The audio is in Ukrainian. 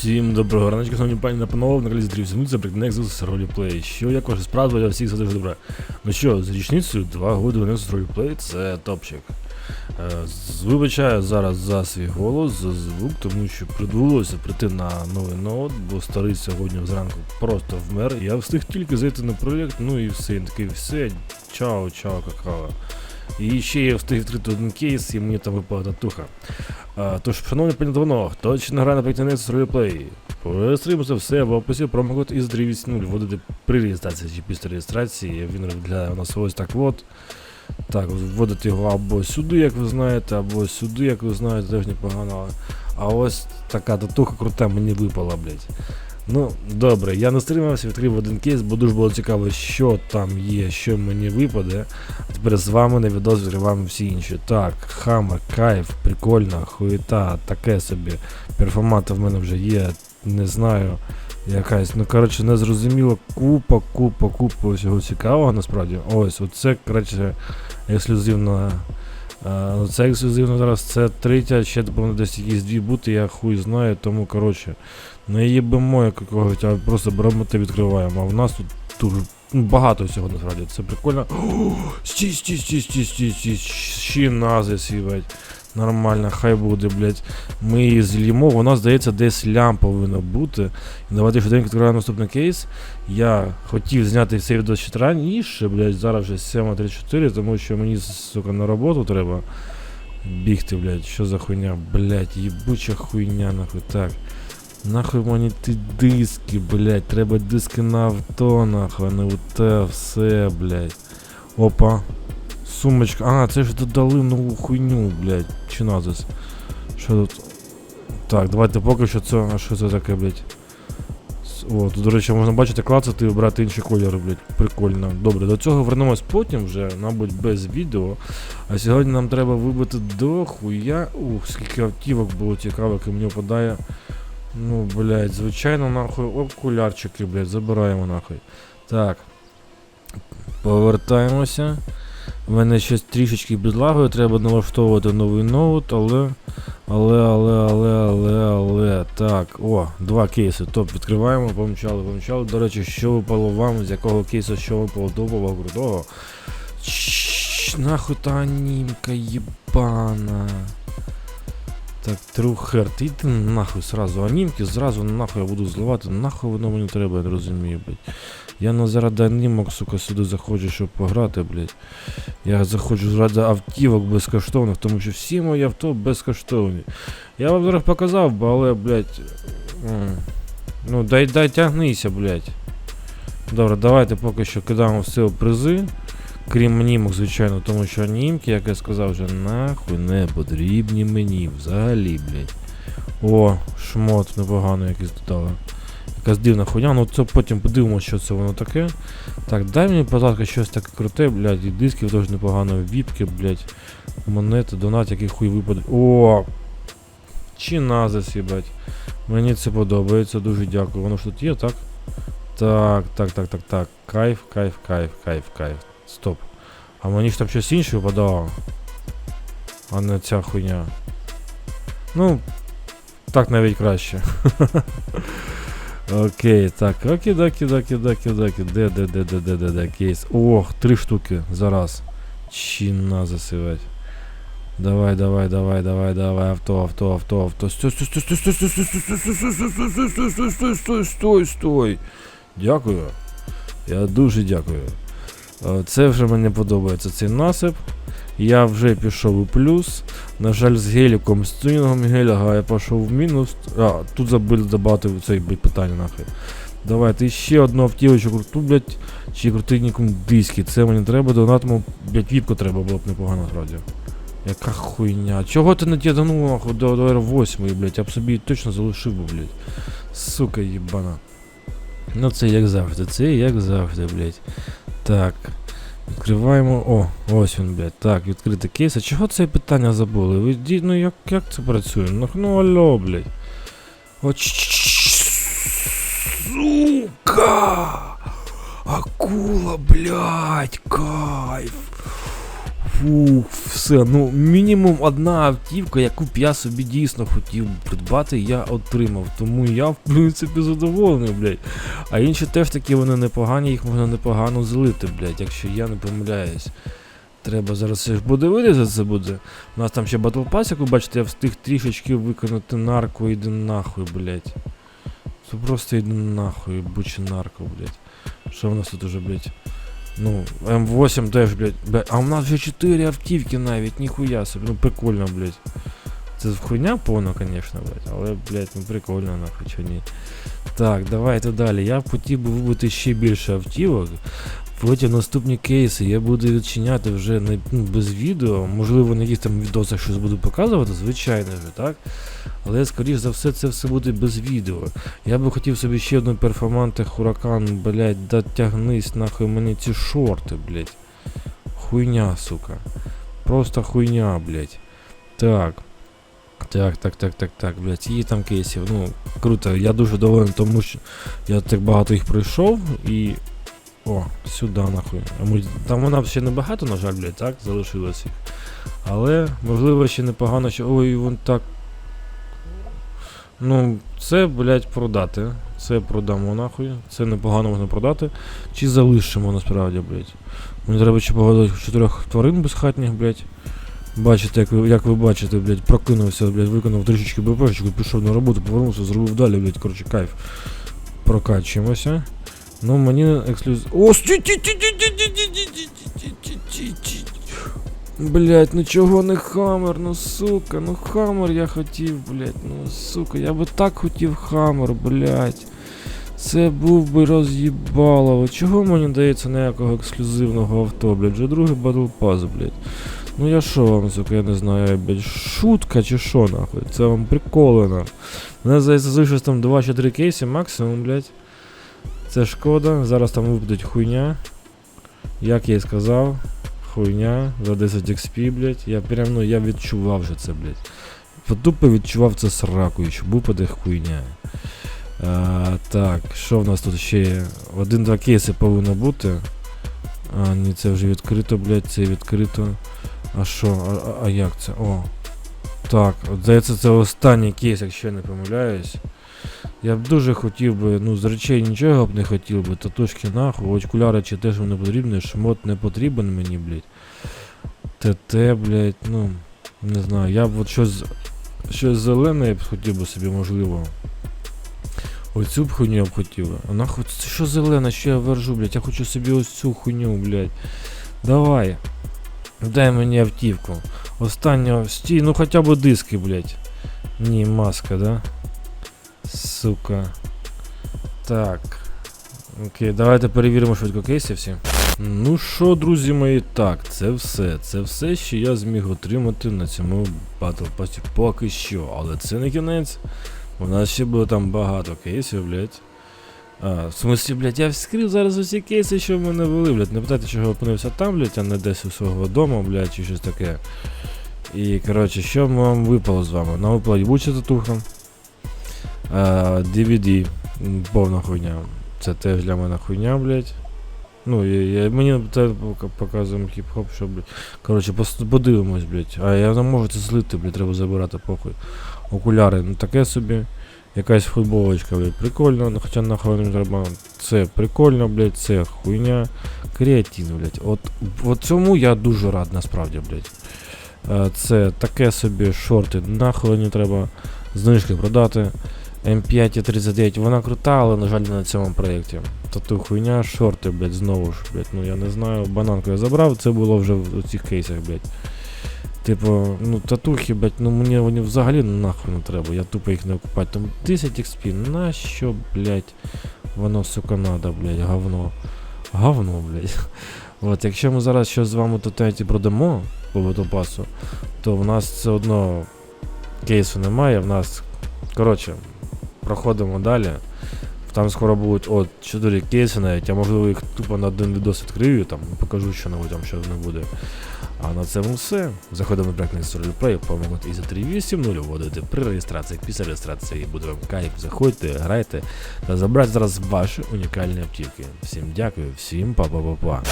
Всім доброго раночку, шановні пані на панове, на каналі Дрів Зимуться, брик Nexus Roleplay. Що як ваша справа, я всіх дуже добре. Ну що, з річницею 2 роки Nexus Roleplay це топчик. Е, Вибачаю зараз за свій голос, за звук, тому що придулося прийти на новий ноут, бо старий сьогодні зранку просто вмер. Я встиг тільки зайти на проєкт, ну і все, він такий, все, чао, чао, какао. І ще я встиг відкрити один кейс, і мені там випала татуха. А, тож, шановні пані давно, хто не грає на Nexus Roleplay, Реєструємося все в описі, промокод із 380 вводити при реєстрації чи після реєстрації. Він у нас ось так от. Так, вводити його або сюди, як ви знаєте, або сюди, як ви знаєте, теж непогано. А ось така татуха крута мені випала, блядь. Ну, добре, я не стримався, відкрив один кейс, бо дуже було цікаво, що там є, що мені випаде. А тепер з вами на відос відкриваємо всі інші. Так, хамер, кайф, прикольно, хуєта, таке собі. Перформата в мене вже є, не знаю. Якась, ну коротше, не зрозуміло, купа, купа, купа всього цікавого насправді. Ось, оце, коротше, ексклюзивно. Е, ну, це ексклюзивно зараз, це третя, ще напевно десь якісь дві бути, я хуй знаю, тому коротше. Не їбемо якогось, а просто беремо та відкриваємо. А в нас тут дуже ну, багато всього насправді. Це прикольно. Стій, стій, стій, стій, стій, стій, ще нази сівать. Нормально, хай буде, блядь. Ми її злімо, вона, здається, десь лям повинна бути. І давайте швиденько відкриваємо наступний кейс. Я хотів зняти цей відео ще раніше, блядь, зараз вже 7.34, тому що мені, сука, на роботу треба бігти, блядь. Що за хуйня, блядь, їбуча хуйня, нахуй. Так. Нахуй мені ті диски, блядь, треба диски на авто, нахуй, не у те все, блядь. Опа. Сумочка. А, це ж додали нову хуйню, блядь. Чи назис? Що тут? Так, давайте поки що це. А що це таке, блядь? О, тут, до речі, можна бачити, клацати і обрати інші кольори, блядь. Прикольно. Добре, до цього вернемось потім вже, мабуть, без відео. А сьогодні нам треба вибити до хуя. Ух, скільки автівок було цікаво, яке мені впадає. Ну, блядь, звичайно, нахуй, окулярчики, блядь, забираємо нахуй. Так. Повертаємося. У мене ще трішечки підлагою, треба налаштовувати новий ноут, але. Але, але, але, але, але. Так, о, два кейси. Топ, відкриваємо, помчали, помчали. До речі, що випало вам, з якого кейсу що випало добого, крутого. Нахуй та німка єбана. Так, трухер, ти йди нахуй сразу анімки, зразу нахуй я буду зливати, нахуй воно мені треба, я не розумію, блядь. Я не заради анімок, сука, сюди заходжу, щоб пограти, блядь. Я заходжу заради автівок безкоштовних, тому що всі мої авто безкоштовні. Я вам зараз показав, але, блядь. Ну, дай дай тягнися, блядь. Добре, давайте поки що кидаємо все призи. Крім анімок, звичайно, тому що анімки, як я сказав, вже нахуй не потрібні мені взагалі, блядь. О, шмот непогано якийсь додали. Якась дивна хуйня, ну це потім подивимося, що це воно таке. Так, дай мені, будь ласка, щось таке круте, блядь, і дисків теж непогано, віпки, блядь, монети, донат, який хуй випаде. О! Чи назис, їбать. Мені це подобається, дуже дякую. Воно ж тут є, так? Так, так, так, так, так. Кайф, кайф, кайф, кайф, кайф. Стоп. А мені ж там щось інше випадало. А не ця хуйня. Ну, так навіть краще. Окей, так, окей, даки, даки, даки, даки. Де, де, де, де, де, де, де, кейс. Ох, три штуки зараз. Чина засивать. Давай, давай, давай, давай, давай, авто, авто, авто, авто. Стой, стой, стой, стой, стой, стой, стой, стой, стой, стой, стой, стой, стой, стой, стой, стой, стой. Дякую. Я дуже дякую. Е, Це вже мені подобається цей насип. Я вже пішов у плюс. На жаль, з геліком, з тунінгом геліга я пішов в мінус. А, тут забили додати цей питання нахуй. Давайте ще одну автівочку круту, блядь, чи крутий нікому диски. Це мені треба, донатому, блядь, віпку треба було б непогано насправді. Яка хуйня. Чого ти не тяганув нахуй до, до R8, блядь, я б собі точно залишив би, блядь. Сука їбана. Ну це як завжди, це як завжди, блядь. Так. Відкриваємо. О, ось він, блядь. Так, відкрити кейс. А чого це питання забули? Ви ді- ну як, як це працює? Ну, ну алло, блядь. О, ч- Сука! Акула, блядь, кайф. Фух, все, ну мінімум одна автівка, яку б я собі дійсно хотів придбати, я отримав. Тому я, в принципі, задоволений, блядь. А інші теж такі вони непогані, їх можна непогано злити, блядь, якщо я не помиляюсь. Треба зараз все ж вирізати це буде. У нас там ще Battle Pass, як ви бачите, я встиг трішечки виконати нарко, іди нахуй, блядь. Це просто іди нахуй, буче нарко, блядь. Що в нас тут уже, блядь? Ну, М8 теж, блядь, блядь. А у нас вже 4 автівки навіть, ніхуя собі. Ну прикольно, блядь. Це хуйня повна, конечно, блядь. Але, блядь, ну прикольно, нахуй, чи ні. Так, давайте далі. Я хотів би вибити ще більше автівок. Потім наступні кейси я буду відчиняти вже не ну, без відео. Можливо, на якихось там відосах щось буду показувати, звичайно ж, так? Але скоріш за все це все буде без відео. Я би хотів собі ще одну перформанти Хуракан, блядь, да тягнись нахуй мені ці шорти, блядь. Хуйня, сука. Просто хуйня, блядь. Так. Так, так, так, так, так, блядь, її там кейсів. Ну, круто, я дуже доволен, тому що я так багато їх пройшов і. О, сюди нахуй. Там вона ще не багато, на жаль, блядь, так, залишилось їх. Але, можливо, ще непогано, що. Ой, вон так. Ну, це, блядь, продати. Це продамо нахуй. Це непогано можна продати. Чи залишимо насправді, блядь. Мені треба ще погодити чотирьох тварин безхатніх, блядь. Бачите, як ви, як ви бачите, блядь, прокинувся, блядь, виконав трішечки БПшечку, пішов на роботу, повернувся, зробив далі, блядь, коротше, кайф. Прокачуємося. Ну, мені ексклюзив. О, Блять, ну чого не хаммер, ну сука, ну хаммер я хотів, блять, ну сука, я би так хотів хаммер, блять. Це був би роз'їбалово. Чого мені дається ніякого ексклюзивного авто, блять? Вже другий батл пас, блять. Ну я що вам, сука, я не знаю, блять, шутка чи що, нахуй? Це вам приколено. У нас здається, залишилось там 2 чи 3 кейси максимум, блять. Це шкода, зараз там випадуть хуйня. Як я і сказав, хуйня за 10 XP, блять. Я прям, ну, я відчував вже це, блять. Тупо відчував це сракою, що випаде хуйня. А, так, що в нас тут ще є? Один-два кейси повинно бути. А, ні, це вже відкрито, блять, це відкрито. А що? А, а, як це? О. Так, здається, це останній кейс, якщо я не помиляюсь. Я б дуже хотів би, ну з речей нічого б не хотів би, татушки нахуй, окуляри чи теж не потрібні, шмот не потрібен мені, блядь. ТТ, блядь, ну, не знаю, я б от щось, щось зелене я б хотів би собі, можливо. Оцю б хуйню я б хотів. А нахуй, це що зелене, що я вержу, блядь, я хочу собі ось цю хуйню, блядь. Давай. Дай мені автівку. Останнього, стій, ну хоча б диски, блядь. Ні, маска, да? Сука. Так. Окей, давайте перевіримо швидко кейси всі. Ну що, друзі мої, так, це все. Це все, що я зміг отримати на цьому Battle поки що. Але це не кінець. У нас ще було там багато кейсів, блядь. А, в смысле, блядь, я вскрив зараз усі кейси, що в мене були, блядь. Не питайте, чого опинився там, блядь, а не десь у свого дому, блядь, чи щось таке. І, коротше, що вам випало з вами? Нам випала єбуча татуха. DVD, повна хуйня. Це теж для мене хуйня, блядь. Ну, я, я, мені це пока- показуємо хіп-хоп, що, блядь. Коротше, подивимось, блядь. А я не можу це злити, блядь, треба забирати похуй. Окуляри, ну таке собі. Якась футболочка, блядь, прикольно, ну хоча нахуй не треба. Це прикольно, блядь, це хуйня. Креатин, блядь. От, от цьому я дуже рад, насправді, блядь. Е, Це таке собі шорти, нахуй не треба. Знижки продати. М5 і 39, вона крута, але, на жаль, не на цьому проєкті. Тату хуйня, шорти, блядь, знову ж, блядь, ну я не знаю, бананку я забрав, це було вже в цих кейсах, блядь. Типу, ну татухи, блядь, ну мені вони взагалі нахуй не треба, я тупо їх не окупаю. Там 10 XP, нащо, блядь, воно, сука, надо, блядь, говно. Говно, блядь. От, якщо ми зараз щось з вами тут продамо по Батлпасу, то в нас все одно кейсу немає, в нас, коротше, проходимо далі. Там скоро будуть от 4 кейси навіть, я можливо їх тупо на один відос відкрию, там покажу що небудь там що не буде. А на цьому все. Заходимо на Play, помогти із 380 вводити при реєстрації. Після реєстрації буде вам кайф. Заходьте, грайте та забрати зараз ваші унікальні автівки. Всім дякую, всім па-па-па-па.